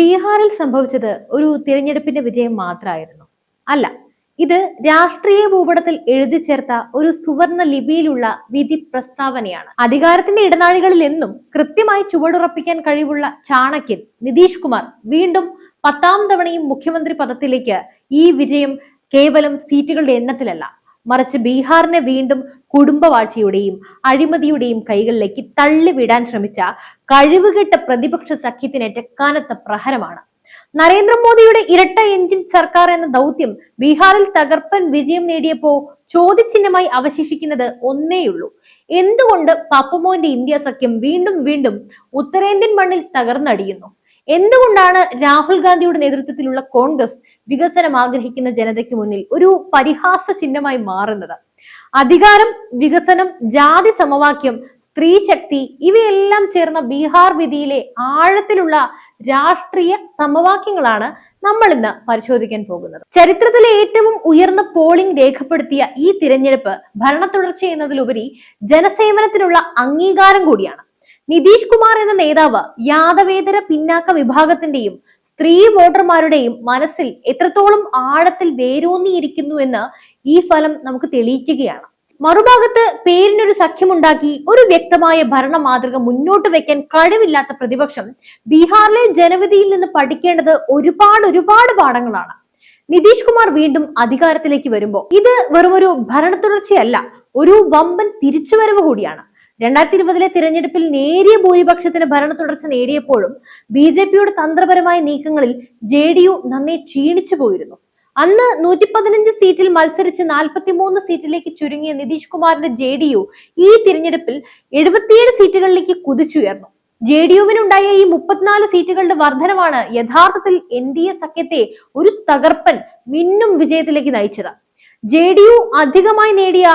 ബീഹാറിൽ സംഭവിച്ചത് ഒരു തിരഞ്ഞെടുപ്പിന്റെ വിജയം മാത്രമായിരുന്നു. അല്ല ഇത് രാഷ്ട്രീയ ഭൂപടത്തിൽ എഴുതി ചേർത്ത ഒരു സുവർണ ലിപിയിലുള്ള വിധി പ്രസ്താവനയാണ്. അധികാരത്തിന്റെ ഇടനാഴികളിൽ എന്നും കൃത്യമായി ചുവടുറപ്പിക്കാൻ കഴിവുള്ള ചാണക്യൻ നിതീഷ് കുമാർ വീണ്ടും പത്താം തവണയും മുഖ്യമന്ത്രി പദത്തിലേക്ക് ഈ വിജയം കേവലം സീറ്റുകളുടെ എണ്ണത്തിലല്ല. മറിച്ച് ബീഹാറിനെ വീണ്ടും കുടുംബവാഴ്ചയുടെയും അഴിമതിയുടെയും കൈകളിലേക്ക് തള്ളിവിടാൻ ശ്രമിച്ച കഴിവുകെട്ട പ്രതിപക്ഷ സഖ്യത്തിനേറ്റ കനത്ത പ്രഹരമാണ്. നരേന്ദ്രമോദിയുടെ ഇരട്ട എഞ്ചിൻ സർക്കാർ എന്ന ദൗത്യം ബീഹാറിൽ തകർപ്പൻ വിജയം നേടിയപ്പോ ചോദ്യചിഹ്നമായി അവശേഷിക്കുന്നത് ഒന്നേയുള്ളൂ. എന്തുകൊണ്ട് പപ്പുമോന്റെ ഇന്ത്യ സഖ്യം വീണ്ടും വീണ്ടും ഉത്തരേന്ത്യൻ മണ്ണിൽ തകർന്നടിയുന്നു? എന്തുകൊണ്ടാണ് രാഹുൽ ഗാന്ധിയുടെ നേതൃത്വത്തിലുള്ള കോൺഗ്രസ് വികസനം ആഗ്രഹിക്കുന്ന ജനതയ്ക്ക് മുന്നിൽ ഒരു പരിഹാസ ചിഹ്നമായി മാറുന്നത്? അധികാരം വികസനം ജാതി സമവാക്യം സ്ത്രീ ശക്തി ഇവയെല്ലാം ചേർന്ന ബീഹാർ വിധിയിലെ ആഴത്തിലുള്ള രാഷ്ട്രീയ സമവാക്യങ്ങളാണ് നമ്മൾ ഇന്ന് പരിശോധിക്കാൻ പോകുന്നത്. ചരിത്രത്തിലെ ഏറ്റവും ഉയർന്ന പോളിംഗ് രേഖപ്പെടുത്തിയ ഈ തിരഞ്ഞെടുപ്പ് ഭരണ തുടർച്ച എന്നതിലുപരി ജനസേവനത്തിനുള്ള അംഗീകാരം കൂടിയാണ്. നിതീഷ് കുമാർ എന്ന നേതാവ് യാദവേതര പിന്നാക്ക വിഭാഗത്തിന്റെയും സ്ത്രീ വോട്ടർമാരുടെയും മനസ്സിൽ എത്രത്തോളം ആഴത്തിൽ വേരൂന്നിയിരിക്കുന്നു എന്ന് ഈ ഫലം നമുക്ക് തെളിയിക്കുകയാണ്. മറുഭാഗത്ത് പേരിനൊരു സഖ്യമുണ്ടാക്കി ഒരു വ്യക്തമായ ഭരണ മാതൃക മുന്നോട്ട് വെക്കാൻ കഴിവില്ലാത്ത പ്രതിപക്ഷം ബീഹാറിലെ ജനവിധിയിൽ നിന്ന് പഠിക്കേണ്ടത് ഒരുപാട് ഒരുപാട് പാഠങ്ങളാണ്. നിതീഷ് കുമാർ വീണ്ടും അധികാരത്തിലേക്ക് വരുമ്പോൾ ഇത് വെറുമൊരു ഭരണ തുടർച്ചയല്ല ഒരു വമ്പൻ തിരിച്ചുവരവ് കൂടിയാണ്. രണ്ടായിരത്തി ഇരുപതിലെ തിരഞ്ഞെടുപ്പിൽ നേരിയ ഭൂരിപക്ഷത്തിന് ഭരണ തുടർച്ച നേടിയപ്പോഴും ബി ജെ പിയുടെ തന്ത്രപരമായ നീക്കങ്ങളിൽ ജെ ഡി യു നന്നെ ക്ഷീണിച്ചു പോയിരുന്നു. അന്ന് നൂറ്റി പതിനഞ്ച് സീറ്റിൽ മത്സരിച്ച് നാൽപ്പത്തിമൂന്ന് സീറ്റിലേക്ക് ചുരുങ്ങിയ നിതീഷ് കുമാറിന്റെ ജെ ഡി യു ഈ തിരഞ്ഞെടുപ്പിൽ എഴുപത്തിയേഴ് സീറ്റുകളിലേക്ക് കുതിച്ചുയർന്നു. ജെ ഡി യുവിനുണ്ടായ ഈ മുപ്പത്തിനാല് സീറ്റുകളുടെ വർധനമാണ് യഥാർത്ഥത്തിൽ എൻ ഡി എ സഖ്യത്തെ ഒരു തകർപ്പൻ മിന്നും വിജയത്തിലേക്ക് നയിച്ചത്. ജെ ഡി യു അധികമായി നേടിയ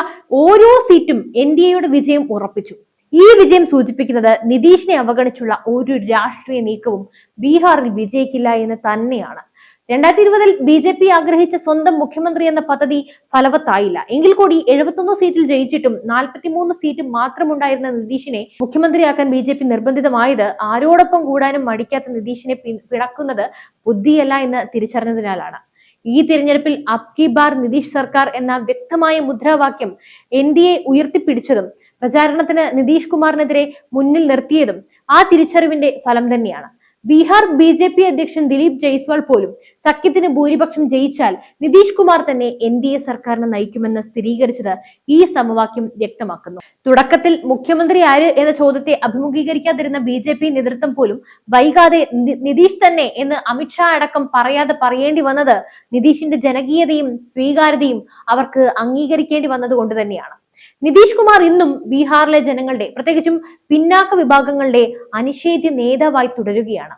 ഓരോ സീറ്റും എൻ ഡി എയുടെ വിജയം ഉറപ്പിച്ചു. ഈ വിജയം സൂചിപ്പിക്കുന്നത് നിതീഷിനെ അവഗണിച്ചുള്ള ഒരു രാഷ്ട്രീയ നീക്കവും ബീഹാറിൽ വിജയിക്കില്ല എന്ന് തന്നെയാണ്. രണ്ടായിരത്തി ഇരുപതിൽ ബി ജെ പി ആഗ്രഹിച്ച സ്വന്തം മുഖ്യമന്ത്രി എന്ന പദ്ധതി ഫലവത്തായില്ല. എങ്കിൽ കൂടി എഴുപത്തൊന്ന് സീറ്റിൽ ജയിച്ചിട്ടും നാൽപ്പത്തിമൂന്ന് സീറ്റ് മാത്രമുണ്ടായിരുന്ന നിതീഷിനെ മുഖ്യമന്ത്രിയാക്കാൻ ബി ജെ പി നിർബന്ധിതമായത് ആരോടൊപ്പം കൂടാനും മടിക്കാത്ത നിതീഷിനെ പിടക്കുന്നത് ബുദ്ധിയല്ല എന്ന് തിരിച്ചറിഞ്ഞതിനാലാണ്. ഈ തിരഞ്ഞെടുപ്പിൽ അബ് കി ബാർ നിതീഷ് സർക്കാർ എന്ന വ്യക്തമായ മുദ്രാവാക്യം എൻ ഡി എ ഉയർത്തിപ്പിടിച്ചതും പ്രചാരണത്തിന് നിതീഷ് കുമാറിനെതിരെ മുന്നിൽ നിർത്തിയതും ആ തിരിച്ചറിവിന്റെ ഫലം തന്നെയാണ്. ബീഹാർ ബി ജെ പി അധ്യക്ഷൻ ദിലീപ് ജയ്സ്വാൾ പോലും സഖ്യത്തിന് ഭൂരിപക്ഷം ജയിച്ചാൽ നിതീഷ് കുമാർ തന്നെ എൻ ഡി എ സർക്കാരിനെ നയിക്കുമെന്ന് സ്ഥിരീകരിച്ചത് ഈ സമവാക്യം വ്യക്തമാക്കുന്നു. തുടക്കത്തിൽ മുഖ്യമന്ത്രി ആര് എന്ന ചോദ്യത്തെ അഭിമുഖീകരിക്കാതിരുന്ന ബി ജെ പി നേതൃത്വം പോലും വൈകാതെ നിതീഷ് തന്നെ എന്ന് അമിത്ഷാ അടക്കം പറയാതെ പറയേണ്ടി വന്നത് നിതീഷിന്റെ ജനകീയതയും സ്വീകാര്യതയും അവർക്ക് അംഗീകരിക്കേണ്ടി വന്നത് കൊണ്ട് തന്നെയാണ്. നിതീഷ് കുമാർ ഇന്നും ബീഹാറിലെ ജനങ്ങളുടെ പ്രത്യേകിച്ചും പിന്നാക്ക വിഭാഗങ്ങളുടെ അനിഷേധ്യ നേതാവായി തുടരുകയാണ്.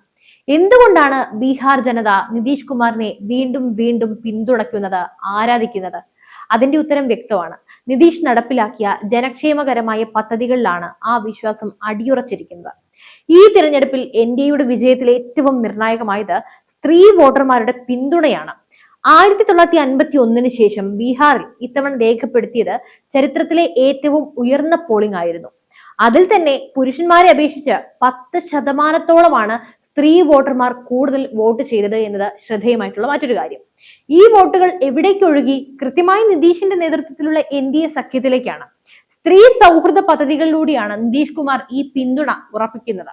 എന്തുകൊണ്ടാണ് ബീഹാർ ജനത നിതീഷ് കുമാറിനെ വീണ്ടും വീണ്ടും പിന്തുണയ്ക്കുന്നത് ആരാധിക്കുന്നത്? അതിന്റെ ഉത്തരം വ്യക്തമാണ്. നിതീഷ് നടപ്പിലാക്കിയ ജനക്ഷേമകരമായ പദ്ധതികളിലാണ് ആ വിശ്വാസം അടിയുറച്ചിരിക്കുന്നത്. ഈ തിരഞ്ഞെടുപ്പിൽ എൻ ഡി വിജയത്തിൽ ഏറ്റവും നിർണായകമായത് സ്ത്രീ വോട്ടർമാരുടെ പിന്തുണയാണ്. ആയിരത്തി തൊള്ളായിരത്തി അൻപത്തി ഒന്നിന് ശേഷം ബീഹാറിൽ ഇത്തവണ രേഖപ്പെടുത്തിയത് ചരിത്രത്തിലെ ഏറ്റവും ഉയർന്ന പോളിംഗ് ആയിരുന്നു. അതിൽ തന്നെ പുരുഷന്മാരെ അപേക്ഷിച്ച് പത്ത് ശതമാനത്തോളമാണ് സ്ത്രീ വോട്ടർമാർ കൂടുതൽ വോട്ട് ചെയ്തത് എന്നത് ശ്രദ്ധേയമായിട്ടുള്ള മറ്റൊരു കാര്യം. ഈ വോട്ടുകൾ എവിടേക്കൊഴുകി കൃത്യമായി നിതീഷിന്റെ നേതൃത്വത്തിലുള്ള എൻ ഡി എ സഖ്യത്തിലേക്കാണ്. സ്ത്രീ സൗഹൃദ പദ്ധതികളിലൂടെയാണ് നിതീഷ് കുമാർ ഈ പിന്തുണ ഉറപ്പിക്കുന്നത്.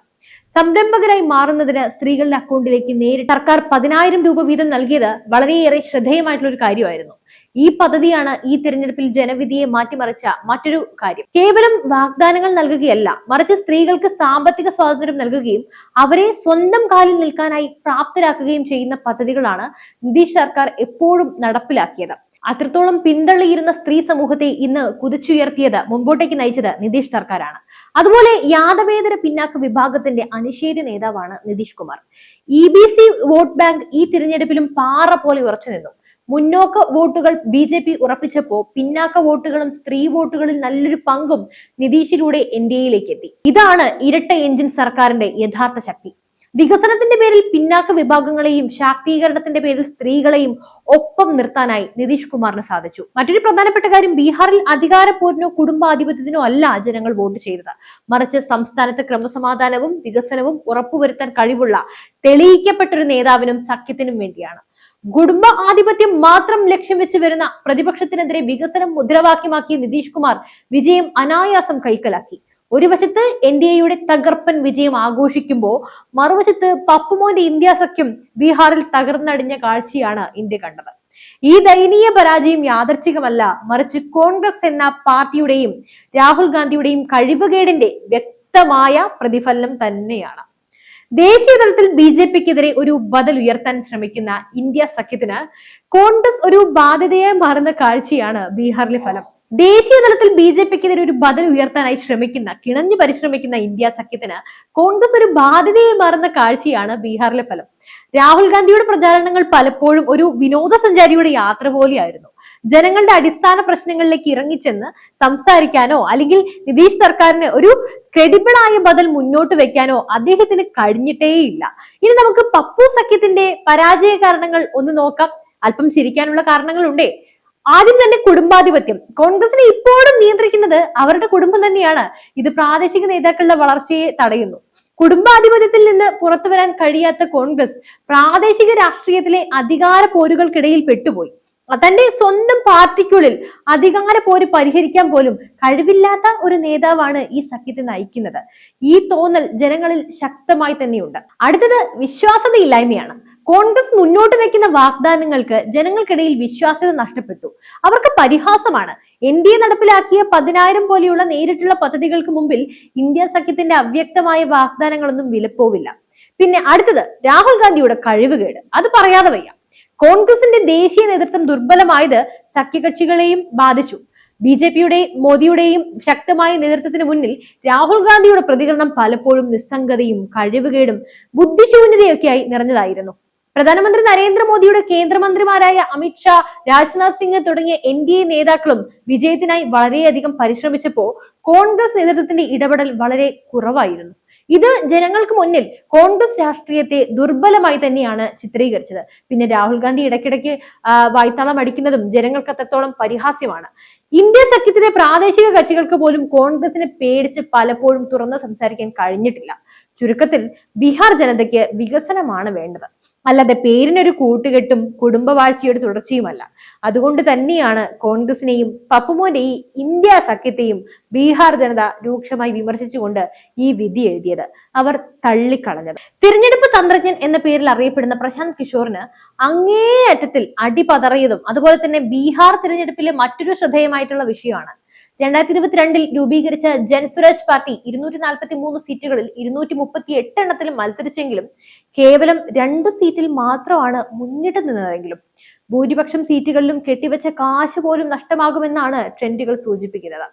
സംരംഭകരായി മാറുന്നതിന് സ്ത്രീകളുടെ അക്കൗണ്ടിലേക്ക് നേരിട്ട് സർക്കാർ പതിനായിരം രൂപ വീതം നൽകിയത് വളരെയേറെ ശ്രദ്ധേയമായിട്ടുള്ള ഒരു കാര്യമായിരുന്നു. ഈ പദ്ധതിയാണ് ഈ തിരഞ്ഞെടുപ്പിൽ ജനവിധിയെ മാറ്റിമറിച്ച മറ്റൊരു കാര്യം. കേവലം വാഗ്ദാനങ്ങൾ നൽകുകയല്ല മറിച്ച് സ്ത്രീകൾക്ക് സാമ്പത്തിക സ്വാതന്ത്ര്യം നൽകുകയും അവരെ സ്വന്തം കാലിൽ നിൽക്കാനായി പ്രാപ്തരാക്കുകയും ചെയ്യുന്ന പദ്ധതികളാണ് നിതീഷ് സർക്കാർ എപ്പോഴും നടപ്പിലാക്കിയത്. അത്രത്തോളം പിന്തള്ളിയിരുന്ന സ്ത്രീ സമൂഹത്തെ ഇന്ന് കുതിച്ചുയർത്തിയത് മുമ്പോട്ടേക്ക് നയിച്ചത് നിതീഷ് സർക്കാരാണ്. അതുപോലെ യാദവേതര പിന്നാക്ക വിഭാഗത്തിന്റെ അനിഷേധ്യ നേതാവാണ് Nitish Kumar. E B C vote bank ഈ തിരഞ്ഞെടുപ്പിലും പാറ പോലെ ഉറച്ചു നിന്നു. മുന്നോക്ക വോട്ടുകൾ ബി ജെ പി ഉറപ്പിച്ചപ്പോ പിന്നാക്ക വോട്ടുകളും സ്ത്രീ വോട്ടുകളിൽ നല്ലൊരു പങ്കും നിതീഷിലൂടെ എൻ ഡി എയിലേക്ക് എത്തി. ഇതാണ് ഇരട്ട എഞ്ചിൻ സർക്കാരിന്റെ യഥാർത്ഥ ശക്തി. വികസനത്തിന്റെ പേരിൽ പിന്നാക്ക വിഭാഗങ്ങളെയും ശാക്തീകരണത്തിന്റെ പേരിൽ സ്ത്രീകളെയും ഒപ്പം നിർത്താനായി നിതീഷ് കുമാറിന് സാധിച്ചു. മറ്റൊരു പ്രധാനപ്പെട്ട കാര്യം ബീഹാറിൽ അധികാരപ്പോരിനോ കുടുംബാധിപത്യത്തിനോ അല്ല ജനങ്ങൾ വോട്ട് ചെയ്തത്. മറിച്ച് സംസ്ഥാനത്ത് ക്രമസമാധാനവും വികസനവും ഉറപ്പുവരുത്താൻ കഴിവുള്ള തെളിയിക്കപ്പെട്ടൊരു നേതാവിനും സഖ്യത്തിനും വേണ്ടിയാണ്. കുടുംബ ആധിപത്യം മാത്രം ലക്ഷ്യം വെച്ച് വരുന്ന പ്രതിപക്ഷത്തിനെതിരെ വികസനം മുദ്രാവാക്യമാക്കിയ നിതീഷ് കുമാർ വിജയം അനായാസം കൈക്കലാക്കി. ഒരു വശത്ത് എൻ ഡി എയുടെ തകർപ്പൻ വിജയം ആഘോഷിക്കുമ്പോൾ മറുവശത്ത് പപ്പുമോന്റെ ഇന്ത്യ സഖ്യം ബീഹാറിൽ തകർന്നടിഞ്ഞ കാഴ്ചയാണ് ഇന്ത്യ കണ്ടത്. ഈ ദയനീയ പരാജയം യാദർച്ഛികമല്ല മറിച്ച് കോൺഗ്രസ് എന്ന പാർട്ടിയുടെയും രാഹുൽ ഗാന്ധിയുടെയും കഴിവുകേടിന്റെ വ്യക്തമായ പ്രതിഫലനം തന്നെയാണ്. ദേശീയ തലത്തിൽ ബി ജെ പിക്കെതിരെ ഒരു ബദൽ ഉയർത്താൻ ശ്രമിക്കുന്ന ഇന്ത്യ സഖ്യത്തിന് കോൺഗ്രസ് ഒരു ബാധ്യതയായി മാറുന്ന കാഴ്ചയാണ് ബീഹാറിലെ ഫലം. ദേശീയ തലത്തിൽ ബി ജെ പിക്കെതിരെ ഒരു ബദൽ ഉയർത്താനായി ശ്രമിക്കുന്ന കിണഞ്ഞു പരിശ്രമിക്കുന്ന ഇന്ത്യ സഖ്യത്തിന് കോൺഗ്രസ് ഒരു ബാധ്യതയെ മാറുന്ന കാഴ്ചയാണ് ബീഹാറിലെ ഫലം. രാഹുൽ ഗാന്ധിയുടെ പ്രചാരണങ്ങൾ പലപ്പോഴും ഒരു വിനോദസഞ്ചാരിയുടെ യാത്ര പോലെയായിരുന്നു. ജനങ്ങളുടെ അടിസ്ഥാന പ്രശ്നങ്ങളിലേക്ക് ഇറങ്ങിച്ചെന്ന് സംസാരിക്കാനോ അല്ലെങ്കിൽ നിതീഷ് സർക്കാരിന് ഒരു ക്രെഡിബിളായ ബദൽ മുന്നോട്ട് വെക്കാനോ അദ്ദേഹത്തിന് കഴിഞ്ഞിട്ടേയില്ല. ഇനി നമുക്ക് പപ്പു സഖ്യത്തിന്റെ പരാജയ കാരണങ്ങൾ ഒന്ന് നോക്കാം. അല്പം ചിരിക്കാനുള്ള കാരണങ്ങളുണ്ടേ. ആദ്യം തന്നെ കുടുംബാധിപത്യം. കോൺഗ്രസിനെ ഇപ്പോഴും നിയന്ത്രിക്കുന്നത് അവരുടെ കുടുംബം തന്നെയാണ്. ഇത് പ്രാദേശിക നേതാക്കളുടെ വളർച്ചയെ തടയുന്നു. കുടുംബാധിപത്യത്തിൽ നിന്ന് പുറത്തു വരാൻ കഴിയാത്ത കോൺഗ്രസ് പ്രാദേശിക രാഷ്ട്രീയത്തിലെ അധികാര പോരുകൾക്കിടയിൽ പെട്ടുപോയി. തന്റെ സ്വന്തം പാർട്ടിക്കുള്ളിൽ അധികാര പോര് പരിഹരിക്കാൻ പോലും കഴിവില്ലാത്ത ഒരു നേതാവാണ് ഈ സഖ്യത്തെ നയിക്കുന്നത്. ഈ തോന്നൽ ജനങ്ങളിൽ ശക്തമായി തന്നെയുണ്ട്. അടുത്തത് വിശ്വാസതയില്ലായ്മയാണ്. കോൺഗ്രസ് മുന്നോട്ട് വെക്കുന്ന വാഗ്ദാനങ്ങൾക്ക് ജനങ്ങൾക്കിടയിൽ വിശ്വാസ്യത നഷ്ടപ്പെട്ടു. അവർക്ക് പരിഹാസമാണ്. എൻ ഡി എ നടപ്പിലാക്കിയ പതിനായിരം പോലെയുള്ള നേരിട്ടുള്ള പദ്ധതികൾക്ക് മുമ്പിൽ ഇന്ത്യ സഖ്യത്തിന്റെ അവ്യക്തമായ വാഗ്ദാനങ്ങളൊന്നും വിലപ്പോവില്ല. പിന്നെ അടുത്തത് രാഹുൽ ഗാന്ധിയുടെ കഴിവുകേട്. അത് പറയാതെ വയ്യ. കോൺഗ്രസിന്റെ ദേശീയ നേതൃത്വം ദുർബലമായത് സഖ്യകക്ഷികളെയും ബാധിച്ചു. ബി ജെ പിയുടെയും മോദിയുടെയും ശക്തമായ നേതൃത്വത്തിന് മുന്നിൽ രാഹുൽ ഗാന്ധിയുടെ പ്രതികരണം പലപ്പോഴും നിസ്സംഗതയും കഴിവുകേടും ബുദ്ധിശൂന്യതയൊക്കെയായി നിറഞ്ഞതായിരുന്നു. പ്രധാനമന്ത്രി നരേന്ദ്രമോദിയുടെ കേന്ദ്രമന്ത്രിമാരായ അമിത്ഷാ രാജ്നാഥ് സിംഗ് തുടങ്ങിയ എൻ ഡി എ നേതാക്കളും വിജയത്തിനായി വളരെയധികം പരിശ്രമിച്ചപ്പോൾ കോൺഗ്രസ് നേതൃത്വത്തിന്റെ ഇടപെടൽ വളരെ കുറവായിരുന്നു. ഇത് ജനങ്ങൾക്ക് മുന്നിൽ കോൺഗ്രസ് രാഷ്ട്രീയത്തെ ദുർബലമായി തന്നെയാണ് ചിത്രീകരിച്ചത്. പിന്നെ രാഹുൽ ഗാന്ധി ഇടയ്ക്കിടയ്ക്ക് വായ്ത്താളം അടിക്കുന്നതും ജനങ്ങൾക്ക് അത്രത്തോളം പരിഹാസ്യമാണ്. ഇന്ത്യ സഖ്യത്തിലെ പ്രാദേശിക കക്ഷികൾക്ക് പോലും കോൺഗ്രസിനെ പേടിച്ച് പലപ്പോഴും തുറന്ന് സംസാരിക്കാൻ കഴിഞ്ഞിട്ടില്ല. ചുരുക്കത്തിൽ ബീഹാർ ജനതയ്ക്ക് വികസനമാണ് വേണ്ടത്. അല്ലാതെ പേരിനൊരു കൂട്ടുകെട്ടും കുടുംബവാഴ്ചയുടെ തുടർച്ചയുമല്ല. അതുകൊണ്ട് തന്നെയാണ് കോൺഗ്രസിനെയും പപ്പുമോന്റെ ഈ ഇന്ത്യ സഖ്യത്തെയും ബീഹാർ ജനത രൂക്ഷമായി വിമർശിച്ചുകൊണ്ട് ഈ വിധി എഴുതിയത്. അവർ തള്ളിക്കളഞ്ഞത്. തിരഞ്ഞെടുപ്പ് തന്ത്രജ്ഞൻ എന്ന പേരിൽ അറിയപ്പെടുന്ന പ്രശാന്ത് കിഷോറിന് അങ്ങേയറ്റത്തിൽ അടിപതറിയതും അതുപോലെ തന്നെ ബീഹാർ തിരഞ്ഞെടുപ്പിലെ മറ്റൊരു ശ്രദ്ധേയമായിട്ടുള്ള വിഷയമാണ് രണ്ടായിരത്തി ഇരുപത്തിരണ്ടിൽ രൂപീകരിച്ച ജൻസുരാജ് പാർട്ടി ഇരുന്നൂറ്റി നാൽപ്പത്തി മൂന്ന് സീറ്റുകളിൽ ഇരുന്നൂറ്റി മുപ്പത്തി എട്ട് എണ്ണത്തിൽ മത്സരിച്ചെങ്കിലും കേവലം രണ്ട് സീറ്റിൽ മാത്രമാണ് മുന്നിട്ട് നിന്നതെങ്കിലും ഭൂരിപക്ഷം സീറ്റുകളിലും കെട്ടിവെച്ച കാശ് പോലും നഷ്ടമാകുമെന്നാണ് ട്രെൻഡുകൾ സൂചിപ്പിക്കുന്നത്.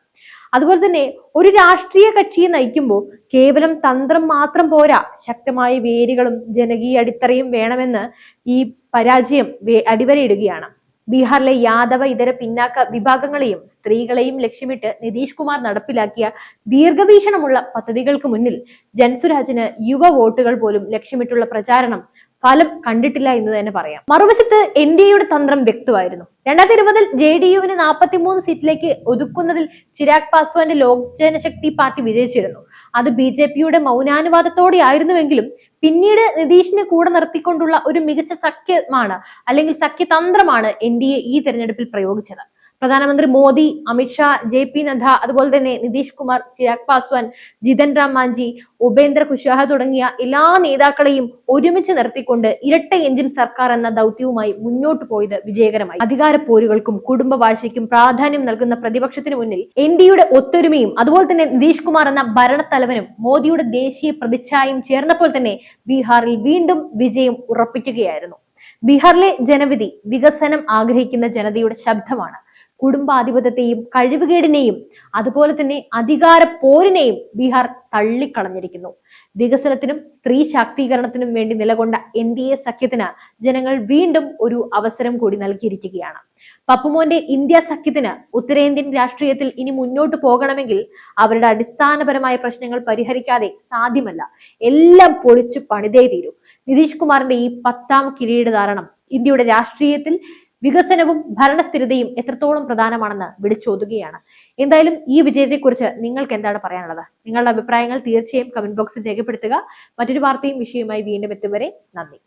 അതുപോലെ തന്നെ ഒരു രാഷ്ട്രീയ കക്ഷിയെ നയിക്കുമ്പോൾ കേവലം തന്ത്രം മാത്രം പോരാ ശക്തമായ വേരുകളും ജനകീയ അടിത്തറയും വേണമെന്ന് ഈ പരാജയം അടിവരയിടുകയാണ്. ബീഹാറിലെ യാദവ ഇതര പിന്നാക്ക വിഭാഗങ്ങളെയും സ്ത്രീകളെയും ലക്ഷ്യമിട്ട് നിതീഷ് കുമാർ നടപ്പിലാക്കിയ ദീർഘവീക്ഷണമുള്ള പദ്ധതികൾക്ക് മുന്നിൽ ജൻസുരാജിന് യുവ വോട്ടുകൾ പോലും ലക്ഷ്യമിട്ടുള്ള പ്രചാരണം ഫലം കണ്ടിട്ടില്ല എന്ന് തന്നെ പറയാം. മറുവശത്ത് എൻ ഡി എയുടെ തന്ത്രം വ്യക്തമായിരുന്നു. രണ്ടായിരത്തി ഇരുപതിൽ ജെ ഡി യുവിന് നാൽപ്പത്തിമൂന്ന് സീറ്റിലേക്ക് ഒതുക്കുന്നതിൽ ചിരാഗ് പാസ്വാന്റെ ലോക് ജനശക്തി പാർട്ടി വിജയിച്ചിരുന്നു. അത് ബി ജെ പിയുടെ മൗനാനുവാദത്തോടെ ആയിരുന്നുവെങ്കിലും പിന്നീട് നിതീഷിനെ കൂടെ നിർത്തിക്കൊണ്ടുള്ള ഒരു മികച്ച സഖ്യമാണ് അല്ലെങ്കിൽ സഖ്യതന്ത്രമാണ് എൻ ഡി എ ഈ തെരഞ്ഞെടുപ്പിൽ പ്രയോഗിച്ചത്. പ്രധാനമന്ത്രി മോദി അമിത്ഷാ ജെ പി നദ്ദ അതുപോലെ തന്നെ നിതീഷ് കുമാർ ചിരാഗ് പാസ്വാൻ ജിതൻ റാം മാഞ്ചി ഉപേന്ദ്ര കുശ്വാഹ തുടങ്ങിയ എല്ലാ നേതാക്കളെയും ഒരുമിച്ച് നിർത്തിക്കൊണ്ട് ഇരട്ട എഞ്ചിൻ സർക്കാർ എന്ന ദൗത്യവുമായി മുന്നോട്ട് പോയത് വിജയകരമായി. അധികാര പോരുകൾക്കും കുടുംബ വാഴ്ചയ്ക്കും പ്രാധാന്യം നൽകുന്ന പ്രതിപക്ഷത്തിന് മുന്നിൽ എൻ ഡിയുടെ ഒത്തൊരുമയും അതുപോലെ തന്നെ നിതീഷ് കുമാർ എന്ന ഭരണത്തലവനും മോദിയുടെ ദേശീയ പ്രതിച്ഛായയും ചേർന്നപ്പോൾ തന്നെ ബീഹാറിൽ വീണ്ടും വിജയം ഉറപ്പിക്കുകയായിരുന്നു. ബീഹാറിലെ ജനവിധി വികസനം ആഗ്രഹിക്കുന്ന ജനതയുടെ ശബ്ദമാണ്. കുടുംബാധിപത്യത്തെയും കഴിവുകേടിനെയും അതുപോലെ തന്നെ അധികാര പോരിനെയും ബീഹാർ തള്ളിക്കളഞ്ഞിരിക്കുന്നു. വികസനത്തിനും സ്ത്രീ ശാക്തീകരണത്തിനും വേണ്ടി നിലകൊണ്ട എൻ ഡി എ സഖ്യത്തിന് ജനങ്ങൾ വീണ്ടും ഒരു അവസരം കൂടി നൽകിയിരിക്കുകയാണ്. പപ്പുമോന്റെ ഇന്ത്യ സഖ്യത്തിന് ഉത്തരേന്ത്യൻ രാഷ്ട്രീയത്തിൽ ഇനി മുന്നോട്ട് പോകണമെങ്കിൽ അവരുടെ അടിസ്ഥാനപരമായ പ്രശ്നങ്ങൾ പരിഹരിക്കാതെ സാധ്യമല്ല. എല്ലാം പൊളിച്ച് പണിതേ തീരൂ. നിതീഷ് കുമാറിന്റെ ഈ പത്താം കിരീടധാരണം ഇന്ത്യയുടെ രാഷ്ട്രീയത്തിൽ വികസനവും ഭരണസ്ഥിരതയും എത്രത്തോളം പ്രധാനമാണെന്ന് വിളിച്ചോതുകയാണ്. എന്തായാലും ഈ വിജയത്തെക്കുറിച്ച് നിങ്ങൾക്ക് എന്താണ് പറയാനുള്ളത്? നിങ്ങളുടെ അഭിപ്രായങ്ങൾ തീർച്ചയായും കമന്റ് ബോക്സിൽ രേഖപ്പെടുത്തുക. മറ്റൊരു വാർത്തയും വിഷയവുമായി വീണ്ടും എത്തും വരെ നന്ദി.